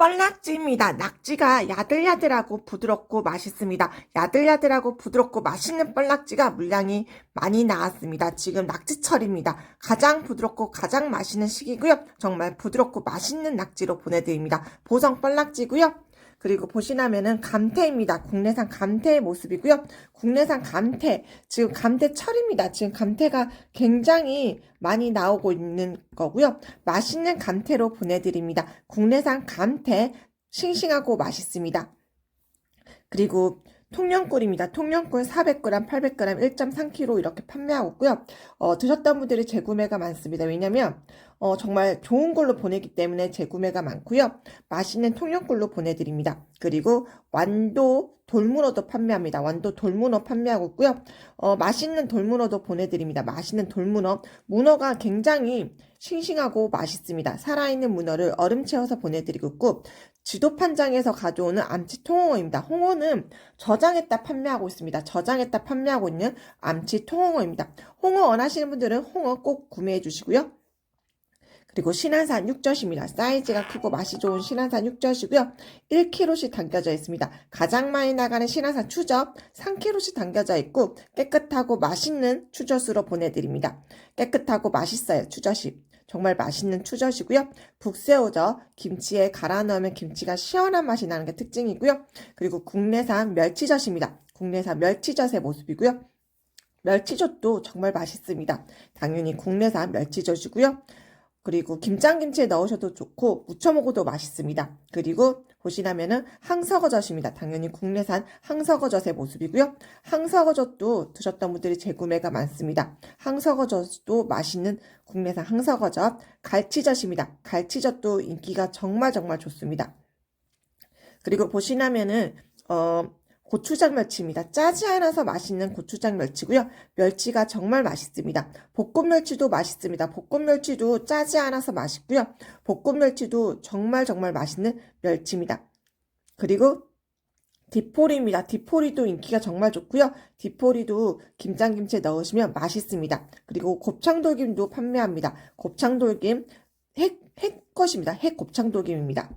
뻘낙지입니다. 낙지가 야들야들하고 부드럽고 맛있습니다. 야들야들하고 부드럽고 맛있는 뻘낙지가 물량이 많이 나왔습니다. 지금 낙지철입니다. 가장 부드럽고 가장 맛있는 시기고요. 정말 부드럽고 맛있는 낙지로 보내드립니다. 보성 뻘낙지고요. 그리고 보시나면은 감태입니다. 국내산 감태의 모습이고요. 국내산 감태, 지금 감태철입니다. 지금 감태가 굉장히 많이 나오고 있는 거고요. 맛있는 감태로 보내드립니다. 국내산 감태, 싱싱하고 맛있습니다. 그리고 통영꿀입니다. 통영꿀 400g, 800g, 1.3kg 이렇게 판매하고 있고요. 어, 드셨던 분들이 재구매가 많습니다. 왜냐면 어, 정말 좋은 걸로 보내기 때문에 재구매가 많고요. 맛있는 통영꿀로 보내드립니다. 그리고 완도 돌문어도 판매합니다. 완도 돌문어 판매하고 있고요. 어, 맛있는 돌문어도 보내드립니다. 맛있는 돌문어. 문어가 굉장히 싱싱하고 맛있습니다. 살아있는 문어를 얼음 채워서 보내드리고 있고 지도판장에서 가져오는 암치 통홍어입니다. 홍어는 저장했다 판매하고 있습니다. 저장했다 판매하고 있는 암치 통홍어입니다. 홍어 원하시는 분들은 홍어 꼭 구매해 주시고요. 그리고 신안산 육젓입니다. 사이즈가 크고 맛이 좋은 신안산 육젓이고요. 1kg씩 담겨져 있습니다. 가장 많이 나가는 신안산 추젓 3kg씩 담겨져 있고 깨끗하고 맛있는 추젓으로 보내드립니다. 깨끗하고 맛있어요. 추젓이. 정말 맛있는 추젓이고요. 북새우젓 김치에 갈아 넣으면 김치가 시원한 맛이 나는 게 특징이고요. 그리고 국내산 멸치젓입니다. 국내산 멸치젓의 모습이고요. 멸치젓도 정말 맛있습니다. 당연히 국내산 멸치젓이고요. 그리고 김장김치에 넣으셔도 좋고 무쳐 먹어도 맛있습니다. 그리고 보시나면은 항서거젓입니다. 당연히 국내산 항서거젓의 모습이고요. 항서거젓도 드셨던 분들이 재구매가 많습니다. 항서거젓도 맛있는 국내산 항서거젓, 갈치젓입니다. 갈치젓도 인기가 정말 정말 좋습니다. 그리고 보시나면은 어 고추장 멸치입니다. 짜지 않아서 맛있는 고추장 멸치고요. 멸치가 정말 맛있습니다. 볶음 멸치도 맛있습니다. 볶음 멸치도 짜지 않아서 맛있고요. 볶음 멸치도 정말 정말 맛있는 멸치입니다. 그리고 디포리입니다. 디포리도 인기가 정말 좋고요. 디포리도 김장김치에 넣으시면 맛있습니다. 그리고 곱창돌김도 판매합니다. 곱창돌김 핵, 핵 것입니다. 핵 곱창돌김입니다.